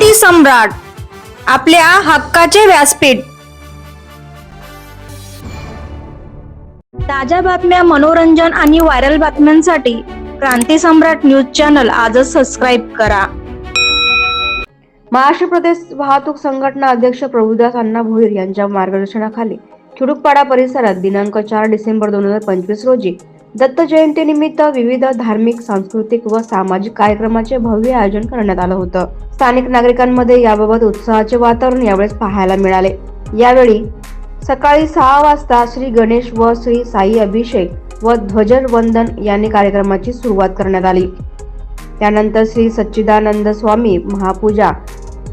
मराठी सम्राट आपल्या हक्काचे व्यासपीठ. ताज्या बातम्या मनोरंजन आणि व्हायरल बातम्यांसाठी क्रांती सम्राट न्यूज चॅनल आजच सबस्क्राईब करा. महाराष्ट्र प्रदेश वाहतूक संघटना अध्यक्ष प्रभुदास अण्णा भोईर यांच्या मार्गदर्शनाखाली खिडुकपाडा परिसरात दिनांक चार डिसेंबर दोन हजार पंचवीस रोजी दत्त जयंतीनिमित्त विविध धार्मिक सांस्कृतिक व सामाजिक कार्यक्रमाचे भव्य आयोजन करण्यात आलं होतं. स्थानिक नागरिकांमध्ये याबाबत उत्साहाचे वातावरण यावेळेस पाहायला मिळाले. यावेळी सकाळी सहा वाजता श्री गणेश व श्री साई अभिषेक व ध्वजवंदन यांनी कार्यक्रमाची सुरुवात करण्यात आली. त्यानंतर श्री सच्चिदानंद स्वामी महापूजा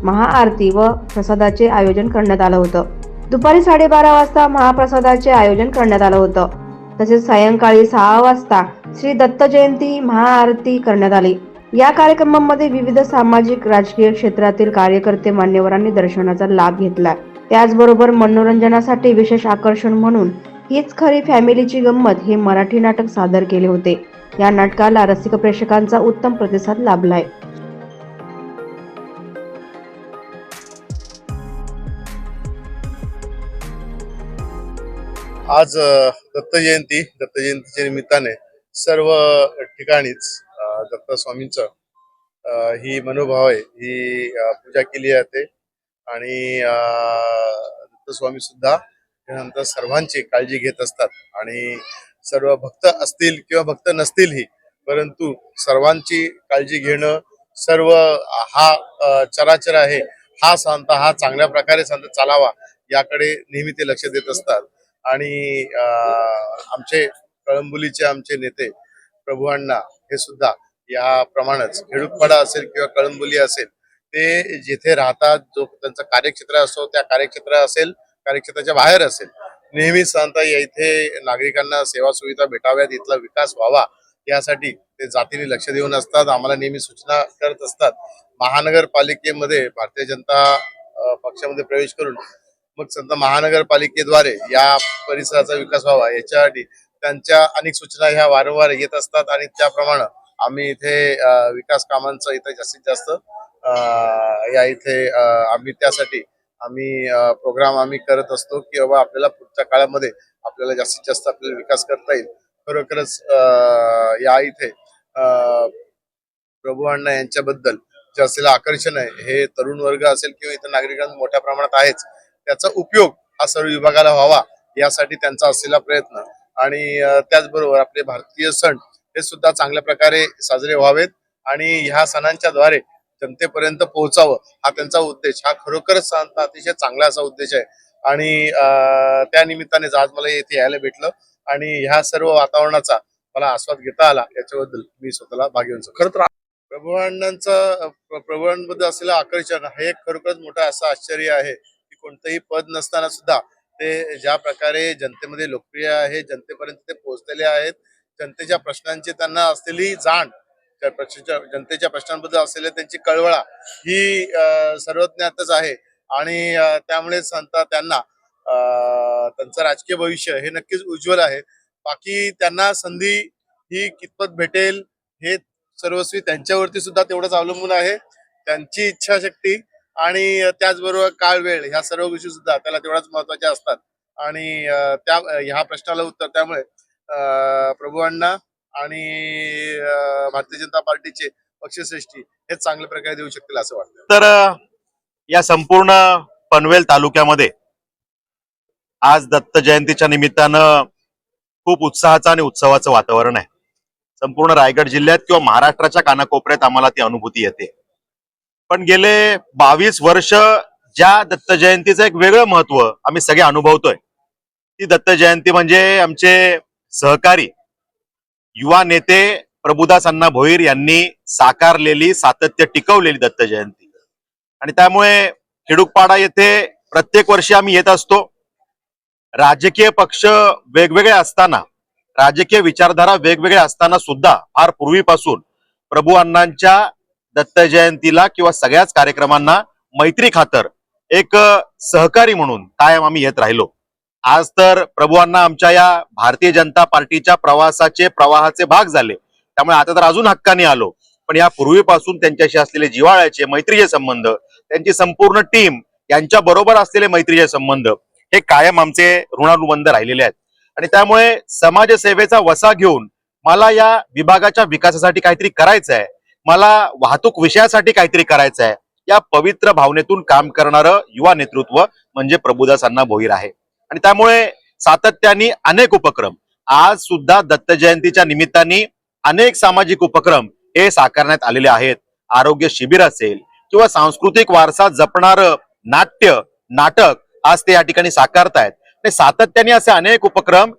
महाआरती व प्रसादाचे आयोजन करण्यात आलं होतं. दुपारी साडेबारा वाजता महाप्रसादाचे आयोजन करण्यात आलं होतं. तसेच सायंकाळी सहा वाजता श्री दत्त जयंती महाआरती करण्यात आली. या कार्यक्रमामध्ये विविध सामाजिक राजकीय क्षेत्रातील कार्यकर्ते मान्यवरांनी दर्शनाचा लाभ घेतला. त्याचबरोबर मनोरंजनासाठी विशेष आकर्षण म्हणून हीच खरी फॅमिलीची गंमत हे मराठी नाटक सादर केले होते. या नाटकाला रसिक प्रेक्षकांचा उत्तम प्रतिसाद लाभलाय. आज दत्त जयंती दत्त जयंतीच्या निमित्ताने सर्व ठिकाणीच अ, दत्त अ, ही मनोभाव आहे ही पूजा केली जाते. आणि अ, दत्त स्वामी सुद्धा त्यानंतर सर्वांची काळजी घेत असतात. आणि सर्व भक्त असतील किंवा भक्त नसतीलही परंतु सर्वांची काळजी घेणं सर्व हा चराचर आहे. हा संत हा चांगल्या प्रकारे संत चालावा याकडे नेहमी ते लक्ष देत असतात. आणि आमचे कळंबुलीचे आमचे नेते प्रभू अण्णा हे सुद्धा याप्रमाणेच खेडूतपाडा असेल किंवा कळंबुली असेल ते जिथे राहतात जो त्यांचं कार्यक्षेत्र असो त्या कार्यक्षेत्र असेल कार्यक्षेत्राच्या बाहेर असेल नेहमी सांगता या इथे नागरिकांना सेवा सुविधा भेटाव्यात इथला विकास व्हावा यासाठी ते जातीने लक्ष देऊन असतात आम्हाला नेहमी सूचना करत असतात. महानगरपालिकेमध्ये भारतीय जनता पक्षामध्ये प्रवेश करून मग संत महानगरपालिकेद्वारे या परिसराचा विकास व्हावा याच्यासाठी त्यांच्या अनेक सूचना ह्या वारंवार येत असतात आणि त्याप्रमाणे आम्ही इथे विकास कामांचं इथे जास्तीत जास्त या इथे आम्ही त्यासाठी आम्ही प्रोग्राम आम्ही करत असतो की बाबा आपल्याला पुढच्या काळामध्ये आपल्याला जास्तीत जास्त आपल्याला विकास करता येईल. खरोखरच अ, या इथे प्रभू अण्णा यांच्याबद्दल जे असलेलं आकर्षण आहे. हे तरुण वर्ग असेल किंवा इतर नागरिकांना मोठ्या प्रमाणात आहेच. त्याचा उपयोग हा सर्व विभागाला व्हावा यासाठी त्यांचा असलेला प्रयत्न. आणि त्याचबरोबर आपले भारतीय सण हे सुद्धा चांगल्या प्रकारे साजरे व्हावेत आणि ह्या सणांच्या द्वारे जनतेपर्यंत पोहोचावं हा त्यांचा उद्देश. हा खरोखरच अतिशय चांगला असा उद्देश आहे. आणि त्या निमित्ताने आज मला इथे यायला भेटलं आणि ह्या सर्व वातावरणाचा मला आस्वाद घेता आला. याच्याबद्दल मी स्वतःला भाग्यवान. खरं तर प्रभू अण्णांचं प्र- प्रभू अण्णांबद्दल असलेलं आकर्षण हे एक खरोखरच मोठं असं आश्चर्य आहे. कोणतंही पद नसताना सुद्धा ते ज्या प्रकारे जनतेमध्ये लोकप्रिय आहे जनतेपर्यंत ते पोहोचलेले आहेत जनतेच्या प्रश्नांची त्यांना असलेली जाण त्या जनतेच्या प्रश्नांबद्दल असलेली त्यांची कळवळा ही सर्वज्ञातच आहे. आणि त्यामुळे संत त्यांना त्यांचं राजकीय भविष्य हे नक्कीच उज्ज्वल आहे. बाकी त्यांना संधी ही कितपत भेटेल हे सर्वस्वी त्यांच्यावरती सुद्धा तेवढंच अवलंबून आहे. त्यांची इच्छाशक्ती आणि त्याचबरोबर काळ वेळ ह्या सर्व गोष्टी सुद्धा त्याला तेवढ्याच महत्त्वाच्या असतात. आणि त्या ह्या प्रश्नाला उत्तर त्यामुळे अं, आणि भारतीय जनता पार्टीचे पक्षश्रेष्ठी हे चांगल्या प्रकारे देऊ शकतील असं वाटतं. तर या संपूर्ण पनवेल तालुक्यामध्ये आज दत्त जयंतीच्या निमित्तानं खूप उत्साहाचं आणि उत्सवाचं वातावरण आहे. संपूर्ण रायगड जिल्ह्यात किंवा महाराष्ट्राच्या कानाकोपऱ्यात आम्हाला ती अनुभूती येते. पण गेले बावीस वर्ष ज्या दत्त जयंतीचं एक वेगळं महत्त्व आम्ही सगळे अनुभवतोय. ती दत्त जयंती म्हणजे आमचे सहकारी युवा नेते प्रभुदास अण्णा भोईर यांनी साकारलेली सातत्य टिकवलेली दत्त जयंती. आणि त्यामुळे खेडूकपाडा येथे प्रत्येक वर्षी आम्ही येत असतो. राजकीय पक्ष वेगवेगळे असताना राजकीय विचारधारा वेगवेगळ्या असताना सुद्धा फार पूर्वीपासून प्रभू अण्णांच्या दत्त जयंतीला किंवा सगळ्याच कार्यक्रमांना मैत्री खातर एक सहकारी म्हणून कायम आम्ही येत राहिलो. आज तर प्रभुवांना आमच्या या भारतीय जनता पार्टीच्या प्रवासाचे प्रवाहाचे भाग झाले. त्यामुळे आता तर अजून हक्काने आलो. पण या पूर्वीपासून त्यांच्याशी असलेले जिव्हाळ्याचे मैत्रीचे संबंध त्यांची संपूर्ण टीम यांच्या बरोबर असलेले मैत्रीचे संबंध हे कायम आमचे ऋणानुबंध राहिलेले आहेत. आणि त्यामुळे समाजसेवेचा वसा घेऊन मला या विभागाच्या विकासासाठी काहीतरी करायचं आहे मला वाहतूक विषयासाठी काहीतरी करायचं आहे या पवित्र भावनेतून काम करणारं युवा नेतृत्व म्हणजे प्रभुदास अण्णा भोईर आहे. आणि त्यामुळे सातत्याने अनेक उपक्रम आज सुद्धा दत्त जयंतीच्या निमित्ताने अनेक सामाजिक उपक्रम हे साकारण्यात आलेले आहेत. आरोग्य शिबिर असेल किंवा सांस्कृतिक वारसा जपणारं नाट्य नाटक आज ते या ठिकाणी साकारतायत. आणि सातत्याने असे अनेक उपक्रम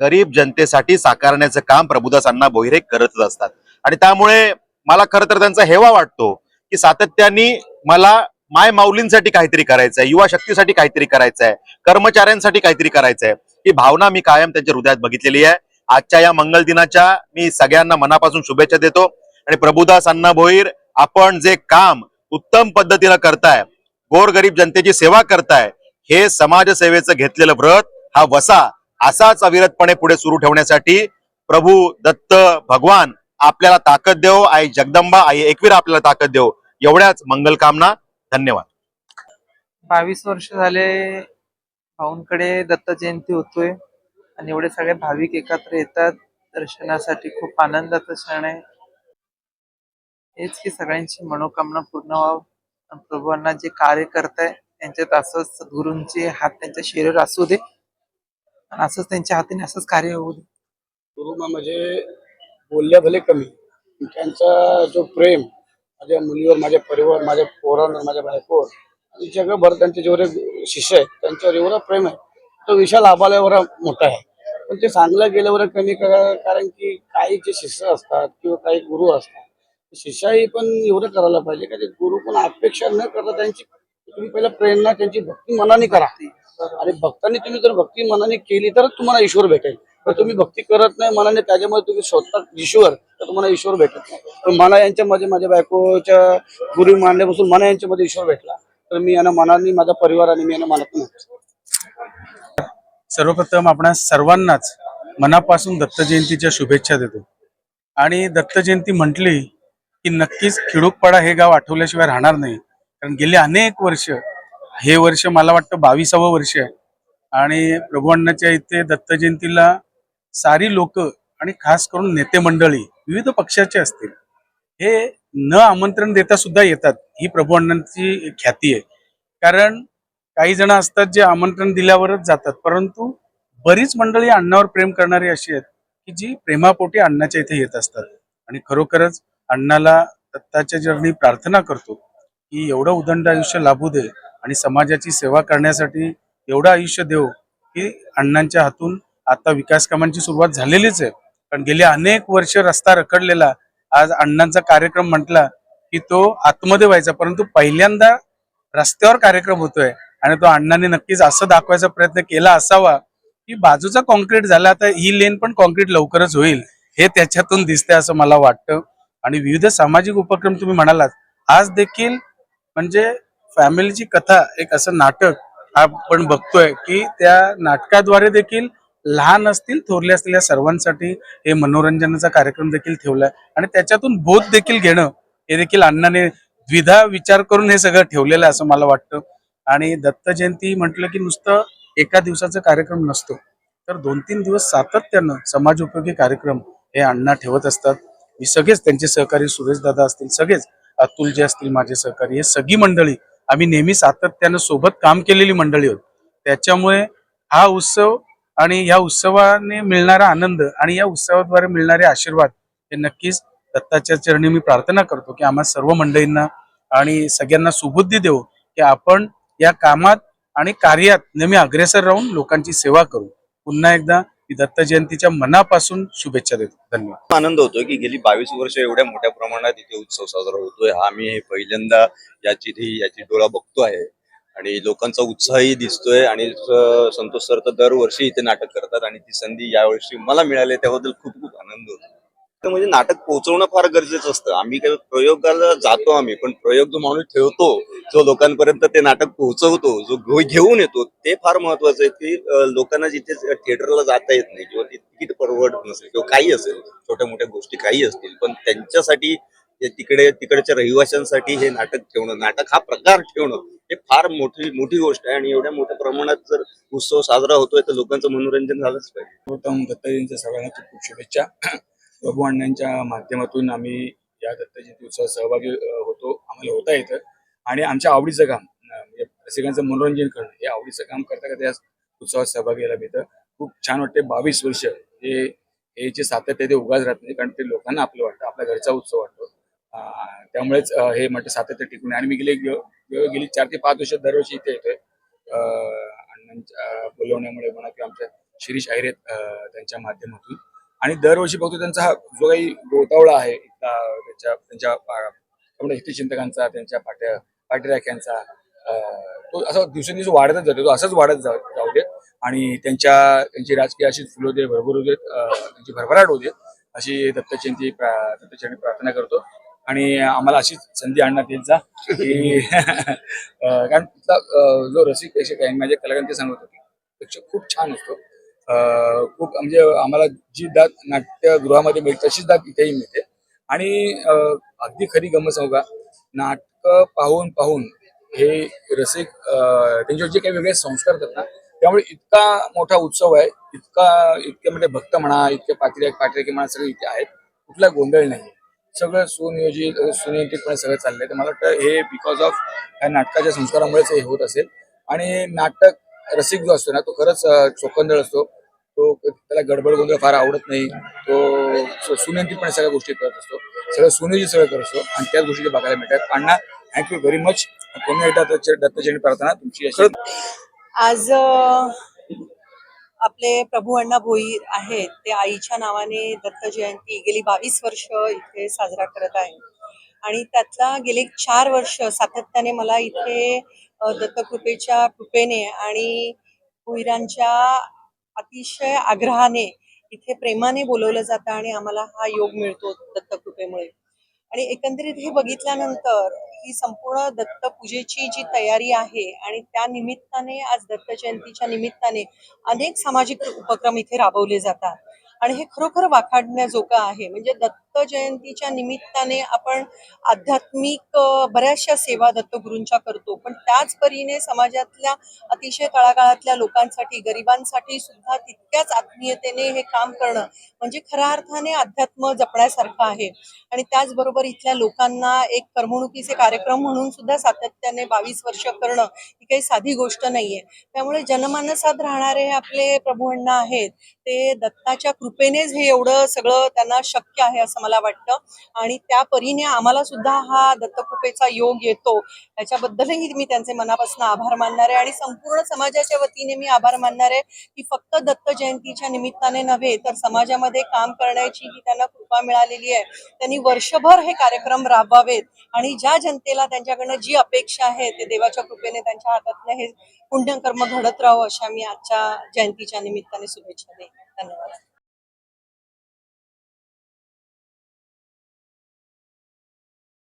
गरीब जनतेसाठी साकारण्याचं काम प्रभुदास अण्णा भोईरे करतच असतात. आणि त्यामुळे मला खरं तर त्यांचा हेवा वाटतो की सातत्याने मला माय माऊलींसाठी काहीतरी करायचंय युवा शक्तीसाठी काहीतरी करायचंय कर्मचाऱ्यांसाठी काहीतरी करायचंय. ही भावना मी कायम त्यांच्या हृदयात बघितलेली आहे. आजच्या या मंगल दिनाच्या मी सगळ्यांना मनापासून शुभेच्छा देतो. आणि प्रभुदास अण्णा भोईर आपण जे काम उत्तम पद्धतीनं करताय गोरगरीब जनतेची सेवा करताय हे समाजसेवेचं घेतलेलं व्रत हा वसा असाच अविरतपणे पुढे सुरू ठेवण्यासाठी प्रभू दत्त भगवान आपल्याला ताकद देव आई जगदंबा आई एकवीर आपल्याला ताकद देव. एवढ्याच मंगल कामना. धन्यवाद. बावीस वर्ष झाले भाऊंकडे दत्त जयंती होतोय आणि एवढे सगळे भाविक एकत्र येतात. दर्शनासाठी खूप आनंदाचा क्षण आहे. हेच की सगळ्यांची मनोकामना पूर्ण व्हावं. आणि प्रभूंना जे कार्य करताय त्यांच्यात असंच सद्गुरूंचे हात त्यांच्या शरीर असू दे. आणि असंच त्यांच्या हातीने असंच कार्य होऊ दे. गुरुमा म्हणजे बोलल्या भले कमी. त्यांचा जो प्रेम माझ्या मुलीवर माझ्या परिवार माझ्या पोरांवर माझ्या बायकोवर आणि जगभर त्यांचे जेवढे शिष्य आहेत त्यांच्यावर एवढा प्रेम आहे. तो विशाल आबाला एवढा मोठा आहे. पण ते सांगलं गेल्यावर कमी करा कारण की काही जे शिष्य असतात किंवा काही गुरु असतात शिष्याही पण एवढं करायला पाहिजे का ते गुरु पण अपेक्षा न करता त्यांची तुम्ही पहिला प्रेरणा त्यांची भक्ती मनाने करा. आणि भक्तांनी तुम्ही जर भक्ती मनाने केली तरच तुम्हाला ईश्वर भेटेल. तर तुम्ही भक्ती करत नाही मनाने त्याच्यामध्ये तुम्ही स्वतः ईश्वर तर तुम्हाला ईश्वर भेटत नाही. पण मला यांच्यामध्ये माझ्या बायकोच्या गुरु मानल्यापासून मला यांच्यामध्ये ईश्वर भेटला. तर मी यांना मनाने माझा परिवार आणि मी यांना मनातून सर्वप्रथम आपण सर्वांनाच मनापासून दत्त जयंतीच्या शुभेच्छा देतो. आणि दत्त जयंती म्हटली की नक्कीच खिडूकपाडा हे गाव आठवल्याशिवाय राहणार नाही. कारण गेली अनेक वर्ष हे वर्ष मला वाटतं बावीसावं वर्ष आहे. आणि प्रभुअण्णाच्या इथे दत्त जयंतीला सारी लोक आणि खास करून नेते मंडळी विविध पक्षाचे असतील हे न आमंत्रण देता सुद्धा येतात. ही प्रभू अण्णांची ख्याती आहे. कारण काही जण असतात जे आमंत्रण दिल्यावरच जातात. परंतु बरीच मंडळी अण्णावर प्रेम करणारी अशी आहेत की जी प्रेमापोटी अण्णाच्या इथे येत असतात. आणि खरोखरच अण्णाला दत्ताच्या जर्नी प्रार्थना करतो की एवढं उदंड आयुष्य लाभू दे आणि समाजाची सेवा करण्यासाठी एवढं आयुष्य देव की अण्णांच्या हातून आता विकास कामांची सुरुवात झालेलीच आहे. पण गेली अनेक वर्ष रस्ता रखडलेला आज अण्णांचा कार्यक्रम म्हटला की तो आतमध्ये व्हायचा परंतु पहिल्यांदा रस्त्यावर कार्यक्रम होतोय आणि तो अण्णांनी नक्कीच असं दाखवायचा प्रयत्न केला असावा की बाजूचा कॉन्क्रीट झाला आता ही लेन पण कॉन्क्रीट लवकरच होईल हे त्याच्यातून दिसतंय असं मला वाटतं. आणि विविध सामाजिक उपक्रम तुम्ही म्हणालात आज देखील म्हणजे फॅमिलीची कथा एक असं नाटक आपण बघतोय की त्या नाटकाद्वारे देखील लहान असतील थोरले असतील या सर्वांसाठी हे मनोरंजनाचा कार्यक्रम देखील ठेवलाय. आणि त्याच्यातून बोध देखील घेणं हे देखील अण्णाने द्विधा विचार करून हे सगळं ठेवलेलं आहे असं मला वाटतं. आणि दत्त जयंती म्हटलं की नुसतं एका दिवसाचा कार्यक्रम नसतो. तर दोन तीन दिवस सातत्यानं समाज उपयोगी कार्यक्रम हे अण्णा ठेवत असतात. मी सगळेच त्यांचे सहकारी सुरेश दादा असतील सगळेच अतुल जे असतील माझे सहकारी हे सगळी मंडळी आम्ही नेहमी सातत्यानं सोबत काम केलेली मंडळी आहोत. त्याच्यामुळे हा उत्सव आणि या उत्सवाने मिळणारा आनंद आणि या उत्सवाद्वारे मिळणारे आशीर्वाद हे नक्कीच दत्ताच्या चरणी मी प्रार्थना करतो की आम्हा सर्व मंडळींना आणि सगळ्यांना सुबुद्धी देऊ की आपण या कामात आणि कार्यात नेहमी अग्रेसर राहून लोकांची सेवा करू. पुन्हा एकदा मी दत्त जयंतीच्या मनापासून शुभेच्छा देतो. धन्यवाद. आनंद होतोय की गेली बावीस वर्ष एवढ्या मोठ्या प्रमाणात इथे उत्सव साजरा होतोय. आम्ही हे पहिल्यांदा याची याची डोळा बघतो आहे आणि लोकांचा उत्साहही दिसतोय आणि संतोष सर तर दरवर्षी इथे नाटक करतात आणि ती संधी यावर्षी मला मिळाली त्याबद्दल खूप खूप आनंद होतो. तर म्हणजे नाटक पोहोचवणं फार गरजेचं असतं. आम्ही काही प्रयोगाला जातो आम्ही पण प्रयोग जो माणूस ठेवतो जो लोकांपर्यंत ते नाटक पोहोचवतो जो घेऊन येतो ते फार महत्वाचं आहे की लोकांना जिथे थिएटरला जाता येत नाही किंवा तिकीट परवडत नसेल किंवा काही असेल छोट्या मोठ्या गोष्टी काही असतील पण त्यांच्यासाठी तिकडे तिकडच्या रहिवाशांसाठी हे नाटक ठेवणं नाटक हा प्रकार ठेवणं हे फार मोठी मोठी गोष्ट आहे. आणि एवढ्या मोठ्या प्रमाणात जर उत्सव साजरा होतोय तर लोकांचं मनोरंजन झालंच पाहिजे. सर्वप्रथम दत्तजींच्या सगळ्यांना खूप खूप शुभेच्छा. प्रभू अण्णांच्या माध्यमातून आम्ही या दत्तजयंती उत्सवात सहभागी होतो. आम्हाला होता येतं. आणि आमच्या आवडीचं काम म्हणजे रसिकांचं मनोरंजन करणं हे आवडीचं काम करता करता या उत्सवात सहभागी यायला मिळतं. खूप छान वाटते बावीस वर्ष हे हे जे सातत्य ते उगाच राहत नाही कारण ते लोकांना आपलं वाटतं आपल्या घरचा उत्सव वाटतो. त्यामुळेच हे म्हटलं सातत्य टिकून आहे. आणि मी गेले गेली चार ते पाच वर्ष दरवर्षी इथे येतोय. अण्णांच्या बोलवण्यामुळे म्हणा किंवा आमच्या शिरीष अहिरेत त्यांच्या माध्यमातून. आणि दरवर्षी बघतो त्यांचा हा जो काही गोतावळा आहे इथला त्यांच्या त्यांच्या हितचिंतकांचा त्यांच्या पाट्या पाठीराख्यांचा तो असा दिवसेंदिवस वाढतच जातो तो असंच वाढत जाऊ जाऊ दे आणि त्यांच्या त्यांची राजकीय अशी फुलो भरभर होऊ देत त्यांची भरभराट होऊ देत अशी दत्तजयंती प्रा- दत्तचरणी प्रार्थना करतो. आणि आम्हाला अशीच संधी आणण्यात येईल जा. की कारण तिथला जो रसिक प्रेक्षक आहे माझ्या कलाकारांनी ते सांगत होते. प्रेक्षक खूप छान असतो. खूप म्हणजे आम्हाला जी दात नाट्यगृहामध्ये मिळते तशीच दात इथेही मिळते. आणि अगदी खरी गमत सांगू का? नाटकं पाहून पाहून हे रसिक त्यांच्यावर जे काही वेगळे संस्कार करतात ना त्यामुळे इतका मोठा उत्सव आहे. इतका इतके म्हणजे भक्त म्हणा इतके पात्रे पात्रिके म्हणा सगळे इथे आहेत. कुठला गोंधळ नाही. सगळं सुनियोजित सुनियंत्रितपणे सगळं चाललंय. तर मला वाटतं हे बिकॉज ऑफ ह्या नाटकाच्या संस्कारामुळेच हे होत असेल. आणि नाटक रसिक जो असतो ना तो खरंच अ, चोखंदळ असतो. तो त्याला गडबड गोंधळ फार आवडत नाही. तो सु- सुनियंत्रितपणे सगळ्या गोष्टी करत असतो. सगळं सुनियोजित सगळं करत असतो. आणि त्याच गोष्टी ते बघायला मिळतात. अण्णा थँक्यू व्हेरी मच पुन्हा एकदा दत्तजयंती प्रार्थना तुमची आज अ, आपले प्रभू अण्णा भोईर आहेत ते आईच्या नावाने दत्त जयंती गेली बावीस वर्ष इथे साजरा करत आहे आणि त्यातला गेले चार वर्ष सातत्याने मला इथे दत्तकृपेच्या कृपेने आणि भोईरांच्या अतिशय आग्रहाने इथे प्रेमाने बोलवलं जातं आणि आम्हाला हा योग मिळतो दत्तकृपेमुळे. आणि एकंदरीत हे बघितल्यानंतर ही संपूर्ण दत्त पूजेची जी तयारी आहे आणि त्या निमित्ताने आज दत्त जयंतीच्या निमित्ताने अनेक सामाजिक उपक्रम इथे राबवले जातात. आणि हे खरोखर वाखाणण्याजोगं आहे. म्हणजे दत्त दत्त जयंतीच्या निमित्ताने आपण आध्यात्मिक बऱ्याचशा सेवा दत्तगुरूंच्या करतो. पण त्याच परीने समाजातल्या अतिशय तळागाळातल्या लोकांसाठी गरिबांसाठी सुद्धा तितक्याच आत्मीयतेने हे काम करणं म्हणजे खऱ्या अर्थाने अध्यात्म जपण्यासारखं आहे. आणि त्याचबरोबर इथल्या लोकांना एक करमणुकीचे कार्यक्रम म्हणून सुद्धा सातत्याने बावीस वर्ष करणं ही काही साधी गोष्ट नाहीये. त्यामुळे जनमानसात राहणारे हे आपले प्रभू अण्णा आहेत ते दत्ताच्या कृपेनेच हे एवढं सगळं त्यांना शक्य आहे असं मला वाटतं. आणि त्या परीने आम्हाला सुद्धा हा दत्तकृपेचा योग येतो. याच्याबद्दलही मी त्यांचे मनापासून आभार मानणार आहे. आणि संपूर्ण समाजाच्या वतीने मी आभार मानणार आहे की फक्त दत्त जयंतीच्या निमित्ताने नव्हे तर समाजामध्ये काम करण्याची ही त्यांना कृपा मिळालेली आहे. त्यांनी वर्षभर हे कार्यक्रम राबवावेत. आणि ज्या जनतेला त्यांच्याकडनं जी अपेक्षा आहे ते देवाच्या कृपेने त्यांच्या हातातलं हे पुण्यकर्म घडत राहावं अशा मी आजच्या जयंतीच्या निमित्ताने शुभेच्छा देईन. धन्यवाद.